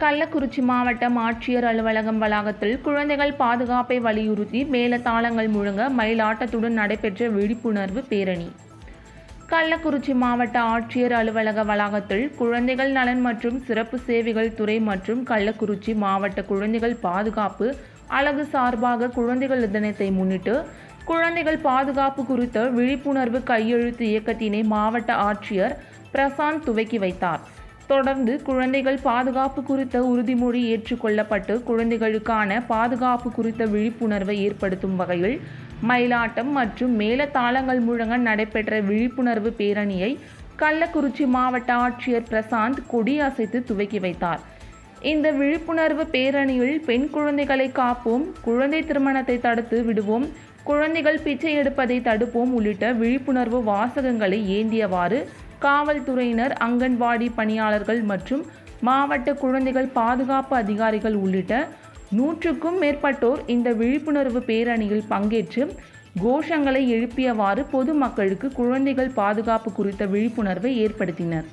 கள்ளக்குறிச்சி மாவட்டம் ஆட்சியர் அலுவலகம் வளாகத்தில் குழந்தைகள் பாதுகாப்பை வலியுறுத்தி மேலதாளங்கள் முழங்க மயிலாட்டத்துடன் நடைபெற்ற விழிப்புணர்வு பேரணி. கள்ளக்குறிச்சி மாவட்ட ஆட்சியர் அலுவலக வளாகத்தில் குழந்தைகள் நலன் மற்றும் சிறப்பு சேவைகள் துறை மற்றும் கள்ளக்குறிச்சி மாவட்ட குழந்தைகள் பாதுகாப்பு அழகு சார்பாக குழந்தைகள் தினத்தை முன்னிட்டு குழந்தைகள் பாதுகாப்பு குறித்த விழிப்புணர்வு கையெழுத்து இயக்கத்தினை மாவட்ட ஆட்சியர் பிரசாந்த் துவக்கி வைத்தார். தொடர்ந்து குழந்தைகள் பாதுகாப்பு குறித்த உறுதிமொழி ஏற்றுக்கொள்ளப்பட்டு குழந்தைகளுக்கான பாதுகாப்பு குறித்த விழிப்புணர்வை ஏற்படுத்தும் வகையில் மயிலாட்டம் மற்றும் மேலதாளங்கள் முழங்க நடைபெற்ற விழிப்புணர்வு பேரணியை கள்ளக்குறிச்சி மாவட்ட ஆட்சியர் பிரசாந்த் கொடி அசைத்து துவக்கி வைத்தார். இந்த விழிப்புணர்வு பேரணியில் பெண் குழந்தைகளை காப்போம் குழந்தை திருமணத்தை தடுத்து விடுவோம் குழந்தைகள் பிச்சை எடுப்பதை தடுப்போம் உள்ளிட்ட விழிப்புணர்வு வாசகங்களை ஏந்தியவாறு காவல்துறையினர் அங்கன்வாடி பணியாளர்கள் மற்றும் மாவட்ட குழந்தைகள் பாதுகாப்பு அதிகாரிகள் உள்ளிட்ட நூற்றுக்கும் மேற்பட்டோர் இந்த விழிப்புணர்வு பேரணியில் பங்கேற்று கோஷங்களை எழுப்பியவாறு பொதுமக்களுக்கு குழந்தைகள் பாதுகாப்பு குறித்த விழிப்புணர்வை ஏற்படுத்தினர்.